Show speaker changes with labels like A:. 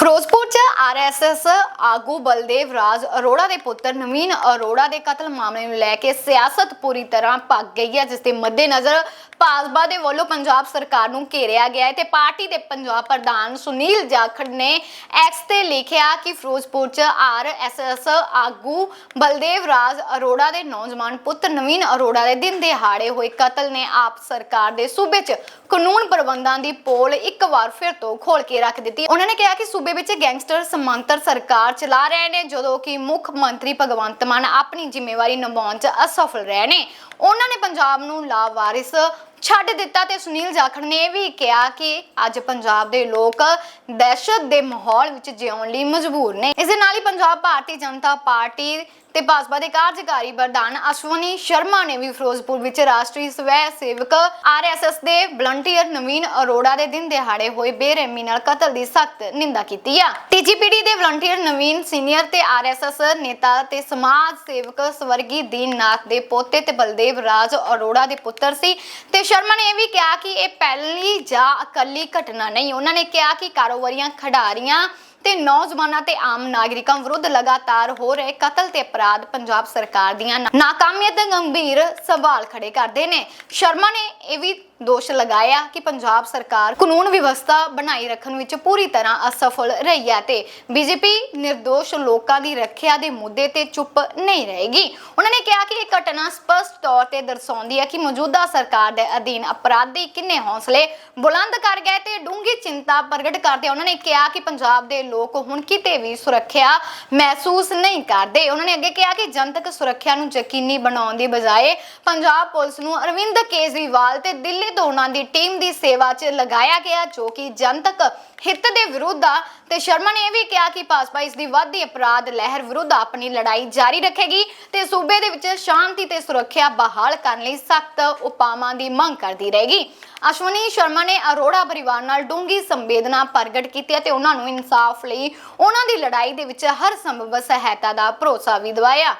A: ਫਿਰੋਜ਼ਪੁਰ ਚ ਆਰਐਸਐਸ ਆਗੂ ਬਲਦੇਵ ਰਾਜ ਅਰੋੜਾ ਦੇ ਪੁੱਤਰ ਨਵੀਨ ਅਰੋੜਾ ਦੇ ਕਤਲ ਮਾਮਲੇ ਨੂੰ ਲੈ ਕੇ ਸਿਆਸਤ ਪੂਰੀ ਤਰ੍ਹਾਂ ਭੱਗ ਗਈ ਹੈ, ਜਿਸ ਦੇ ਮੱਦੇਨਜ਼ਰ ਭਾਜਪਾ ਦੇ ਵੱਲੋਂ ਪੰਜਾਬ ਸਰਕਾਰ ਨੂੰ ਘੇਰਿਆ ਗਿਆ ਹੈ ਤੇ ਪਾਰਟੀ ਦੇ ਪੰਜਾਬ ਪ੍ਰਧਾਨ ਸੁਨੀਲ ਜਾਖੜ ਨੇ ਐਕਸ ਤੇ ਲਿਖਿਆ ਕਿ ਫਿਰੋਜ਼ਪੁਰ ਚ ਆਰਐਸਐਸ ਆਗੂ ਬਲਦੇਵ ਰਾਜ ਅਰੋੜਾ ਦੇ ਨੌਜਵਾਨ ਪੁੱਤਰ ਨਵੀਨ ਅਰੋੜਾ ਦੇ ਦਿਨ ਦਿਹਾੜੇ ਹੋਏ ਕਤਲ ਨੇ ਆਪ ਸਰਕਾਰ ਦੇ ਸੂਬੇ 'ਚ ਕਾਨੂੰਨ ਪ੍ਰਬੰਧਾਂ ਦੀ ਪੋਲ ਇੱਕ ਵਾਰ ਫਿਰ ਤੋਂ ਖੋਲ ਕੇ ਰੱਖ ਦਿੱਤੀ। ਉਹਨਾਂ ਨੇ ਕਿਹਾ ਕਿ ਸੂਬੇ ਵਿੱਚ ਗੈਂਗਸਟਰ ਸਮਾਂਤਰ ਸਰਕਾਰ ਚਲਾ ਰਹੇ ਨੇ, ਜਦੋਂ ਕਿ ਮੁੱਖ ਮੰਤਰੀ ਭਗਵੰਤ ਮਾਨ ਆਪਣੀ ਜ਼ਿੰਮੇਵਾਰੀ ਨਿਭਾਉਣ 'ਚ ਅਸਫਲ ਰਹੇ ਨੇ। ਉਹਨਾਂ ਨੇ ਪੰਜਾਬ ਨੂੰ ਲਾਵਾਰਿਸ ਛੱਡ ਦਿੱਤਾ ਤੇ ਸੁਨੀਲ ਜਾਖੜ ਨੇ ਇਹ ਵੀ ਕਿਹਾ ਕਿ ਅੱਜ ਪੰਜਾਬ ਦੇ ਲੋਕ ਦਹਿਸ਼ਤ ਦੇ ਮਾਹੌਲ ਵਿੱਚ ਜਿਉਣ ਲਈ ਮਜਬੂਰ ਨੇ। ਇਸ ਦੇ ਨਾਲ ਹੀ ਪੰਜਾਬ ਭਾਰਤੀ ਜਨਤਾ ਪਾਰਟੀ ਤੇ ਭਾਜਪਾ ਦੇ ਕਾਰਜਕਾਰੀ ਪ੍ਰਧਾਨ ਅਸ਼ਵਨੀ ਸ਼ਰਮਾ ਨੇ ਵੀ ਫਿਰੋਜ਼ਪੁਰ ਵਿੱਚ ਰਾਸ਼ਟਰੀ ਸਵੈ ਸੇਵਕ ਆਰਐਸਐਸ ਦੇ ਵਲੰਟੀਅਰ ਨਵੀਨ ਅਰੋੜਾ ਦੇ ਦਿਨ ਦਿਹਾੜੇ ਹੋਏ ਬੇਰਹਿਮੀ ਨਾਲ ਕਤਲ ਦੀ ਸਖਤ ਨਿੰਦਾ ਕੀਤੀ ਆ। ਤੀਜੀ ਦੇ ਵਲੰਟੀਅਰ ਨਵੀਨ ਸੀਨੀਅਰ ਤੇ ਆਰਐਸਐਸ ਨੇਤਾ ਤੇ ਸਮਾਜ ਸੇਵਕ ਸਵਰਗੀ ਦੀਨਨਾਥ ਦੇ ਪੋਤੇ ਤੇ ਬਲਦੇਵ ਰਾਜ ਅਰੋੜਾ ਦੇ ਪੁੱਤਰ ਸੀ ਤੇ ਸ਼ਰਮਾ ਨੇ ਇਹ ਵੀ ਕਿਹਾ ਕਿ ਇਹ ਪਹਿਲੀ ਜਾਂ ਇਕੱਲੀ ਘਟਨਾ ਨਹੀਂ, ਉਹਨਾਂ ਨੇ ਕਿਹਾ ਕਿ ਕਾਰੋਬਾਰੀਆਂ ਖਿਡਾਰੀਆਂ ਤੇ ਨੌਜਵਾਨਾਂ ਤੇ ਆਮ ਨਾਗਰਿਕਾਂ ਵਿਰੁੱਧ ਲਗਾਤਾਰ ਹੋ ਰਹੇ ਕਤਲ ਤੇ ਅਪਰਾਧ ਪੰਜਾਬ ਸਰਕਾਰ ਦੀਆਂ ਨਾਕਾਮੀਆਂ ਤੇ ਗੰਭੀਰ ਸਵਾਲ ਖੜੇ ਕਰਦੇ ਨੇ। ਸ਼ਰਮਾ ਨੇ ਇਹ ਵੀ ਦੋਸ਼ ਲਗਾਇਆ ਕਿ ਪੰਜਾਬ ਸਰਕਾਰ ਕਾਨੂੰਨ ਵਿਵਸਥਾ ਬਣਾਈ ਰੱਖਣ ਵਿੱਚ ਪੂਰੀ ਤਰ੍ਹਾਂ ਅਸਫਲ ਰਹੀ ਹੈ ਤੇ ਬੀਜੇਪੀ ਨਿਰਦੋਸ਼ ਲੋਕਾਂ ਦੀ ਰੱਖਿਆ ਦੇ ਮੁੱਦੇ ਤੇ ਚੁੱਪ ਨਹੀਂ ਰਹੇਗੀ। ਉਹਨਾਂ ਨੇ ਕਿਹਾ ਕਿ ਇਹ ਘਟਨਾ ਸਪਸ਼ਟ ਤੌਰ ਤੇ ਦਰਸਾਉਂਦੀ ਹੈ ਕਿ ਮੌਜੂਦਾ ਸਰਕਾਰ ਦੇ ਅਧੀਨ ਅਪਰਾਧੀ ਕਿੰਨੇ ਹੌਸਲੇ ਬੁਲੰਦ ਕਰ ਗਏ ਤੇ ਡੂੰਘੀ ਚਿੰਤਾ ਪ੍ਰਗਟ ਕਰਦੇ ਉਹਨਾਂ ਨੇ ਕਿਹਾ ਕਿ ਪੰਜਾਬ ਦੇ ਲੋਕ ਹੁਣ ਕਿਤੇ ਵੀ ਸੁਰੱਖਿਆ ਮਹਿਸੂਸ ਨਹੀਂ ਕਰਦੇ। ਉਹਨਾਂ ਨੇ ਅੱਗੇ ਕਿਹਾ ਕਿ ਜਨਤਕ ਸੁਰੱਖਿਆ ਨੂੰ ਯਕੀਨੀ ਬਣਾਉਣ ਦੀ ਬਜਾਏ ਪੰਜਾਬ ਪੁਲਿਸ ਨੂੰ ਅਰਵਿੰਦ ਕੇਜਰੀਵਾਲ ਤੇ ਦਿੱਲੀ ਤੋਂ ਉਹਨਾਂ ਦੀ ਟੀਮ ਦੀ ਸੇਵਾ 'ਚ ਲਗਾਇਆ ਗਿਆ, ਜੋ ਕਿ ਜਨਤਕ ਹਿੱਤ ਦੇ ਵਿਰੁੱਧ ਆ। ਤੇ ਸ਼ਰਮਾ ਨੇ ਇਹ ਵੀ ਕਿਹਾ ਕਿ ਭਾਜਪਾ ਇਸ ਦੀ ਵੱਧਦੀ ਅਪਰਾਧ ਲਹਿਰ ਵਿਰੁੱਧ ਆਪਣੀ ਲੜਾਈ ਜਾਰੀ ਰੱਖੇਗੀ ਤੇ ਸੂਬੇ ਦੇ ਵਿੱਚ ਸ਼ਾਂਤੀ ਤੇ ਸੁਰੱਖਿਆ ਬਹਾਲ ਕਰਨ ਲਈ ਸਖਤ ਉਪਾਵਾਂ ਦੀ ਮੰਗ ਕਰਦੀ ਰਹੇਗੀ। ਅਸ਼ਵਨੀ ਸ਼ਰਮਾ ਨੇ ਅਰੋੜਾ ਪਰਿਵਾਰ ਨਾਲ ਡੂੰਗੀ ਸੰਵੇਦਨਾ ਪ੍ਰਗਟ ਕੀਤੀ ਅਤੇ ਉਹਨਾਂ ਨੂੰ ਇਨਸਾਫ ਲਈ ਉਹਨਾਂ ਦੀ ਲੜਾਈ ਦੇ ਵਿੱਚ ਹਰ ਸੰਭਵ ਸਹਾਇਤਾ ਦਾ ਭਰੋਸਾ ਵੀ ਦਿਵਾਇਆ।